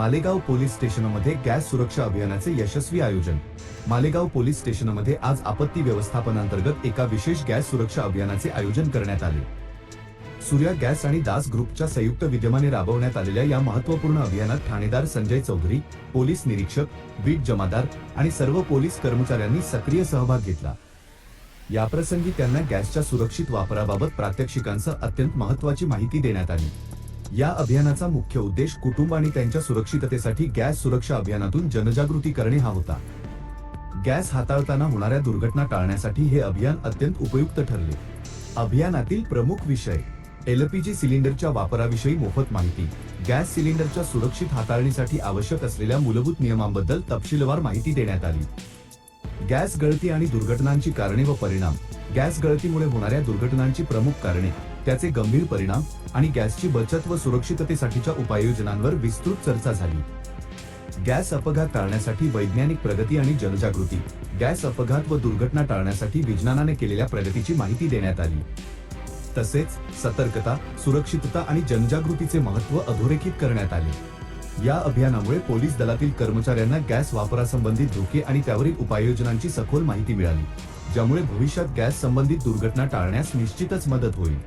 Malegaon police स्टेशनमध्ये gas सुरक्षा अभियानाचे यशस्वी आयोजन. मालेगाव पोलीस स्टेशनमध्ये आज आपत्ती व्यवस्थापनांतर्गत एका विशेष गॅस सुरक्षा अभियानाचे आयोजन करण्यात आले. सूर्या गॅस आणि दास ग्रुपच्या संयुक्त विद्यमाने राबवण्यात आलेल्या या महत्त्वपूर्ण अभियानात ठाणेदार संजय चौधरी पोलीस निरीक्षक बीट जमादार आणि सर्व पोलीस कर्मचाऱ्यांनी सक्रिय सहभाग घेतला. याप्रसंगी त्यांना गॅसच्या सुरक्षित वापराबाबत प्रात्यक्षिकांसह अत्यंत महत्वाची माहिती देण्यात आली. या अभियानाचा मुख्य उद्देश कुटुंब आणि त्यांच्या सुरक्षिततेसाठी गॅस सुरक्षा अभियानातून जनजागृती करणे हा होता. गॅस हाताळताना होणाऱ्या दुर्घटना टाळण्यासाठी हे अभियान अत्यंत उपयुक्त ठरले. अभियानातील प्रमुख विषय एलपीजी सिलेंडरच्या वापराविषयी मोफत माहिती. गॅस सिलेंडरच्या सुरक्षित हाताळणीसाठी आवश्यक असलेल्या मूलभूत नियमांबद्दल तपशीलवार माहिती देण्यात आली. गॅस गळती आणि दुर्घटनांची कारणे व परिणाम. गॅस गळतीमुळे होणाऱ्या दुर्घटनांची प्रमुख कारणे त्याचे गंभीर परिणाम आणि गॅसची बचत व सुरक्षिततेसाठीच्या उपाययोजनांवर विस्तृत चर्चा झाली. गॅस अपघात टाळण्यासाठी वैज्ञानिक प्रगती आणि जनजागृती गॅस अपघात व दुर्घटना टाळण्यासाठी विज्ञानाने केलेल्या प्रगतीची माहिती देण्यात आली. तसेच सतर्कता सुरक्षितता आणि जनजागृतीचे महत्त्व अधोरेखित करण्यात आले. या अभियानामुळे पोलीस दलातील कर्मचाऱ्यांना गॅस वापरासंबंधित धोके आणि त्यावरील उपाययोजनांची सखोल माहिती मिळाली ज्यामुळे भविष्यात गॅस संबंधित दुर्घटना टाळण्यास निश्चितच मदत होईल.